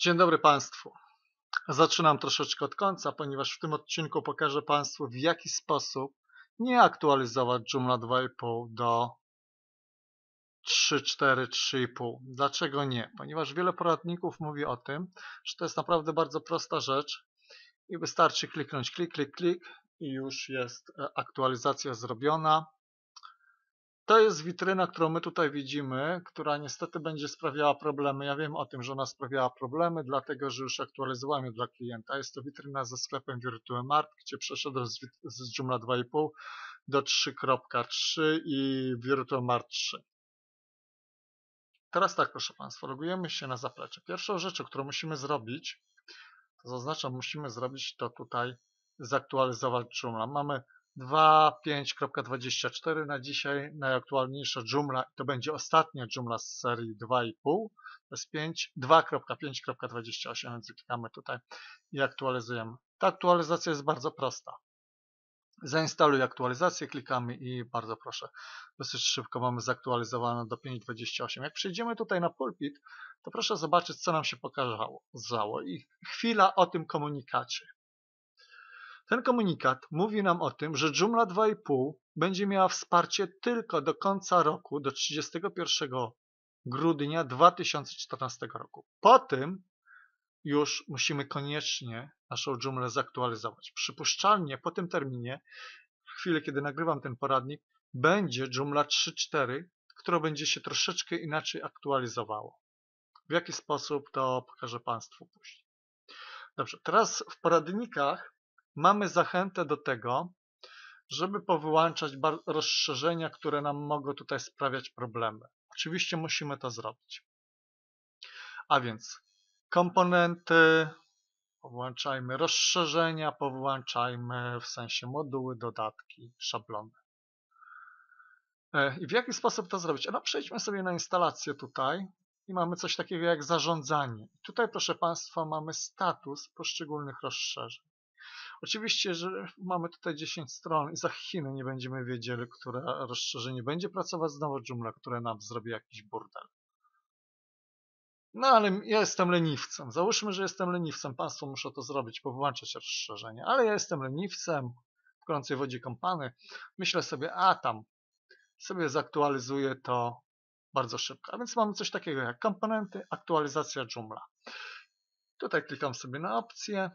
Dzień dobry Państwu. Zaczynam troszeczkę od końca, ponieważ w tym odcinku pokażę Państwu w jaki sposób nie aktualizować Joomla 2.5 do 3.4, 3.5. Dlaczego nie? Ponieważ wiele poradników mówi o tym, że to jest naprawdę bardzo prosta rzecz i wystarczy kliknąć klik, klik, klik i już jest e, aktualizacja zrobiona. To jest witryna, którą my tutaj widzimy, która niestety będzie sprawiała problemy. Ja wiem o tym, że ona sprawiała problemy, dlatego że już aktualizowałem ją dla klienta. Jest to witryna ze sklepem VirtueMart, gdzie przeszedłem z, z Joomla 2.5 do 3.3 i VirtueMart 3. Teraz tak, proszę Państwa, logujemy się na zaplecze. Pierwszą rzeczą, którą musimy zrobić, to zaznaczam, musimy zrobić to tutaj, zaktualizować Joomla. Mamy 2.5.24 na dzisiaj najaktualniejsza Joomla to będzie ostatnia Joomla z serii 2.5 to jest 2.5.28 więc klikamy tutaj i aktualizujemy ta aktualizacja jest bardzo prosta zainstaluj aktualizację, klikamy i bardzo proszę, dosyć szybko mamy zaktualizowane do 5.28. Jak przejdziemy tutaj na pulpit, to proszę zobaczyć, co nam się pokazało i chwila o tym komunikacie. Ten komunikat mówi nam o tym, że Joomla 2.5 będzie miała wsparcie tylko do końca roku, do 31 grudnia 2014 roku. Po tym już musimy koniecznie naszą Joomla zaktualizować. Przypuszczalnie po tym terminie, w chwili kiedy nagrywam ten poradnik, będzie Joomla 3.4, która będzie się troszeczkę inaczej aktualizowało. W jaki sposób to pokażę Państwu później. Dobrze, teraz w poradnikach mamy zachętę do tego, żeby powyłączać rozszerzenia, które nam mogą tutaj sprawiać problemy. Oczywiście musimy to zrobić. A więc komponenty, powłączajmy rozszerzenia, powłączajmy w sensie moduły, dodatki, szablony. E, I w jaki sposób to zrobić? No przejdźmy sobie na instalację tutaj i mamy coś takiego jak zarządzanie. Tutaj proszę Państwa mamy status poszczególnych rozszerzeń. Oczywiście, że mamy tutaj 10 stron i za Chiny nie będziemy wiedzieli, które rozszerzenie będzie pracować znowu Joomla, które nam zrobi jakiś burdel. No ale ja jestem leniwcem. Załóżmy, że jestem leniwcem. Państwo muszą to zrobić, powyłączać rozszerzenie. Ale ja jestem leniwcem, w gorącej wodzie kąpany. Myślę sobie, a tam sobie zaktualizuję to bardzo szybko. A więc mamy coś takiego jak komponenty, aktualizacja Joomla. Tutaj klikam sobie na opcję,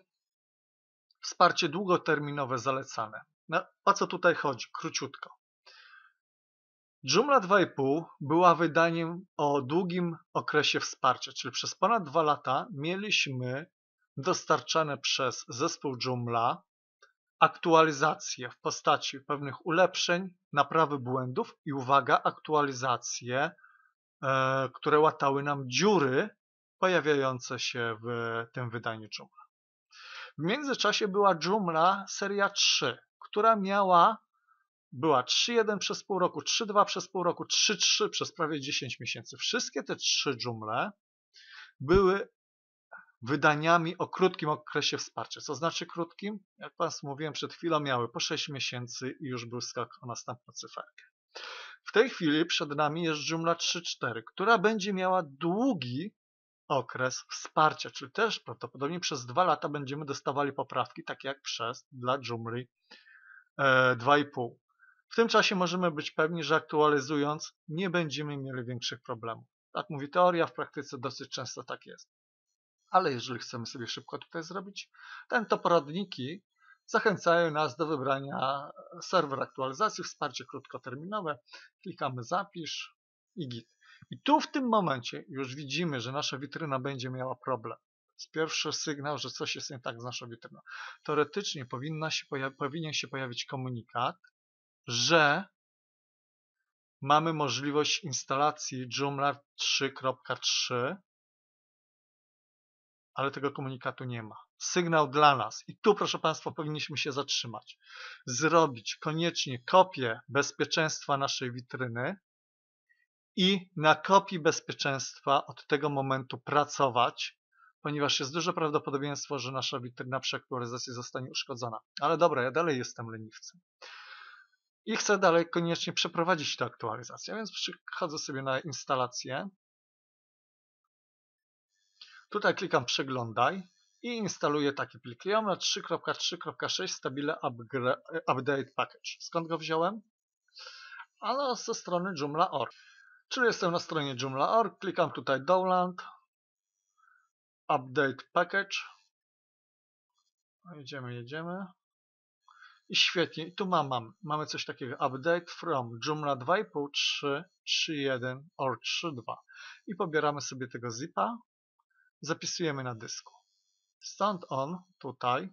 Wsparcie długoterminowe zalecane. No, o co tutaj chodzi? Króciutko. Joomla 2.5 była wydaniem o długim okresie wsparcia, czyli przez ponad dwa lata mieliśmy dostarczane przez zespół Joomla aktualizacje w postaci pewnych ulepszeń, naprawy błędów i uwaga, aktualizacje, e, które łatały nam dziury pojawiające się w tym wydaniu Joomla. W międzyczasie była Joomla seria 3, która miała była 3.1 przez pół roku, 3.2 przez pół roku, 3.3 przez prawie 10 miesięcy. Wszystkie te trzy Joomle były wydaniami o krótkim okresie wsparcia. Co znaczy krótkim? Jak Państwu mówiłem przed chwilą, miały po 6 miesięcy i już był skok o następną cyferkę. W tej chwili przed nami jest Joomla 3.4, która będzie miała długi okres wsparcia, czyli też prawdopodobnie przez dwa lata będziemy dostawali poprawki, tak jak przez dla Joomla 2,5. W tym czasie możemy być pewni, że aktualizując nie będziemy mieli większych problemów. Tak mówi teoria, w praktyce dosyć często tak jest. Ale jeżeli chcemy sobie szybko tutaj zrobić, ten to poradniki zachęcają nas do wybrania serwer aktualizacji, wsparcie krótkoterminowe. Klikamy zapisz i git. I tu w tym momencie już widzimy, że nasza witryna będzie miała problem. Jest pierwszy sygnał, że coś jest nie tak z naszą witryną. Teoretycznie powinna się powinien się pojawić komunikat, że mamy możliwość instalacji Joomla 3.3, ale tego komunikatu nie ma. Sygnał dla nas. I tu, proszę Państwa, powinniśmy się zatrzymać. Zrobić koniecznie kopię bezpieczeństwa naszej witryny, i na kopii bezpieczeństwa od tego momentu pracować, ponieważ jest duże prawdopodobieństwo, że nasza witryna przy aktualizacji zostanie uszkodzona. Ale dobra, ja dalej jestem leniwcem. I chcę dalej koniecznie przeprowadzić tę aktualizację, więc przechodzę sobie na instalację. Tutaj klikam przeglądaj i instaluję taki plik. Joomla 3.3.6 Stabile Update Package. Skąd go wziąłem? Ale ze strony Joomla.org. Czyli jestem na stronie Joomla.org, klikam tutaj Download, Update Package. No, jedziemy, jedziemy. I świetnie, i tu mam, mam, mamy coś takiego, update from Joomla 2.5, 3, 3.1 or 3.2 i pobieramy sobie tego zipa, zapisujemy na dysku. Stąd on tutaj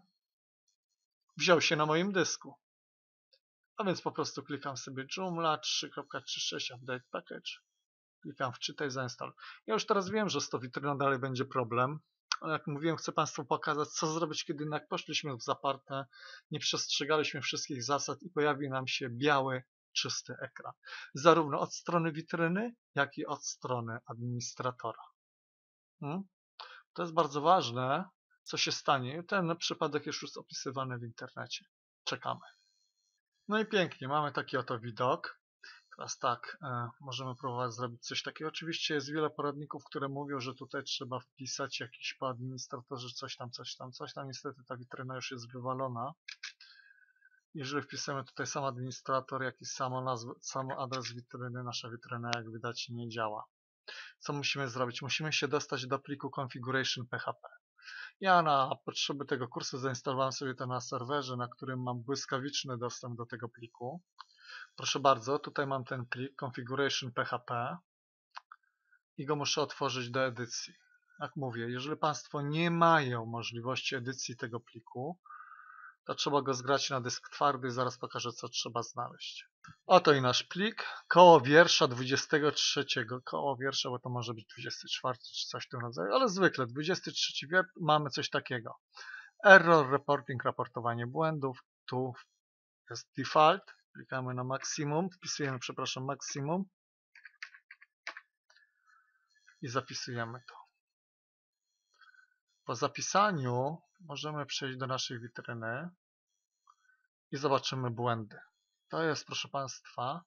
wziął się na moim dysku. A więc po prostu klikam sobie Joomla 3.36 Update Package. Klikam wczytaj, zainstaluj. Ja już teraz wiem, że z tą witryną dalej będzie problem. Ale jak mówiłem, chcę Państwu pokazać, co zrobić, kiedy jednak poszliśmy w zaparte, nie przestrzegaliśmy wszystkich zasad i pojawi nam się biały, czysty ekran. Zarówno od strony witryny, jak i od strony administratora. Hmm? To jest bardzo ważne, co się stanie. Ten przypadek już jest opisywany w internecie. Czekamy. No i pięknie, mamy taki oto widok. Teraz tak, e, możemy próbować zrobić coś takiego. Oczywiście jest wiele poradników, które mówią, że tutaj trzeba wpisać jakiś po administratorze coś tam, coś tam, coś tam. Niestety ta witryna już jest wywalona. Jeżeli wpisujemy tutaj sam administrator, jak i samo, nazwę, samo adres witryny, nasza witryna jak widać nie działa. Co musimy zrobić? Musimy się dostać do pliku configuration php. Ja na potrzeby tego kursu zainstalowałem sobie to na serwerze, na którym mam błyskawiczny dostęp do tego pliku. Proszę bardzo, tutaj mam ten plik configuration php i go muszę otworzyć do edycji. Jak mówię, jeżeli Państwo nie mają możliwości edycji tego pliku, to trzeba go zgrać na dysk twardy zaraz pokażę, co trzeba znaleźć. Oto i nasz plik, koło wiersza 23, koło wiersza, bo to może być 24 czy coś w tym rodzaju, ale zwykle 23 wiersz mamy coś takiego. Error reporting, raportowanie błędów, tu jest default, klikamy na maksimum, wpisujemy, przepraszam, maksimum i zapisujemy to. Po zapisaniu możemy przejść do naszej witryny i zobaczymy błędy. To jest, proszę Państwa,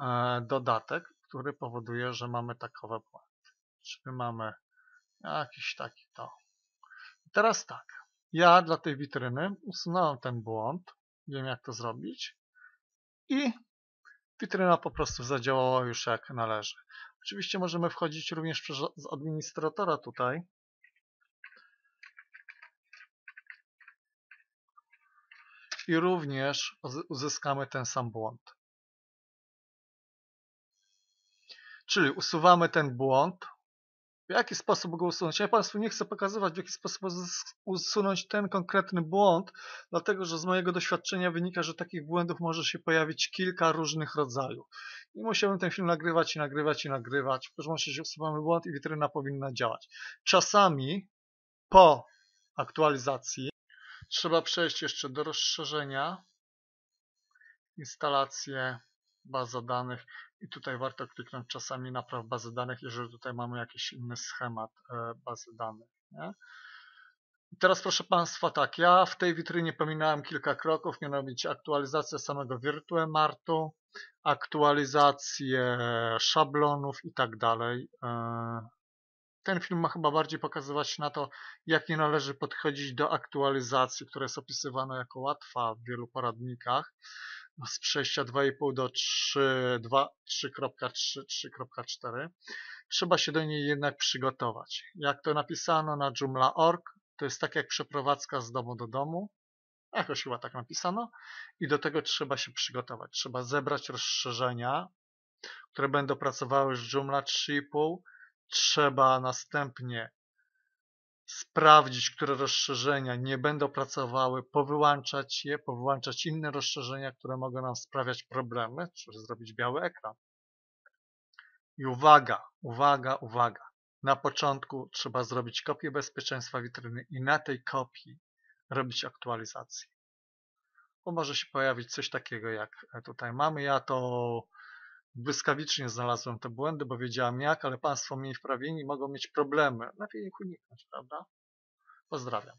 e, dodatek, który powoduje, że mamy takowe błędy. Czyli mamy jakiś taki to. teraz tak, ja dla tej witryny usunąłem ten błąd, wiem jak to zrobić i witryna po prostu zadziałała już jak należy. Oczywiście możemy wchodzić również przez administratora tutaj, i również uzyskamy ten sam błąd. Czyli usuwamy ten błąd. W jaki sposób go usunąć? Ja Państwu nie chcę pokazywać, w jaki sposób usunąć ten konkretny błąd, dlatego że z mojego doświadczenia wynika, że takich błędów może się pojawić kilka różnych rodzajów. I musiałem ten film nagrywać i nagrywać i nagrywać. W każdym razie usuwamy błąd i witryna powinna działać. Czasami po aktualizacji Trzeba przejść jeszcze do rozszerzenia, instalację, baza danych i tutaj warto kliknąć czasami napraw bazy danych, jeżeli tutaj mamy jakiś inny schemat e, bazy danych. Nie? Teraz proszę Państwa tak, ja w tej witrynie pominąłem kilka kroków, mianowicie aktualizację samego Martu, aktualizację szablonów i tak dalej. E, ten film ma chyba bardziej pokazywać na to, jak nie należy podchodzić do aktualizacji, która jest opisywana jako łatwa w wielu poradnikach z przejścia 2,5 do 3.3, 3.4. Trzeba się do niej jednak przygotować. Jak to napisano na Joomla.org, to jest tak jak przeprowadzka z domu do domu. Jakoś chyba tak napisano. I do tego trzeba się przygotować. Trzeba zebrać rozszerzenia, które będą pracowały z Joomla 3,5 Trzeba następnie sprawdzić, które rozszerzenia nie będą pracowały, powyłączać je, powyłączać inne rozszerzenia, które mogą nam sprawiać problemy, czyli zrobić biały ekran. I uwaga, uwaga, uwaga. Na początku trzeba zrobić kopię bezpieczeństwa witryny i na tej kopii robić aktualizację. Bo może się pojawić coś takiego, jak tutaj mamy. Ja to Błyskawicznie znalazłem te błędy, bo wiedziałem jak, ale Państwo mniej wprawieni mogą mieć problemy. Lepiej ich uniknąć, prawda? Pozdrawiam.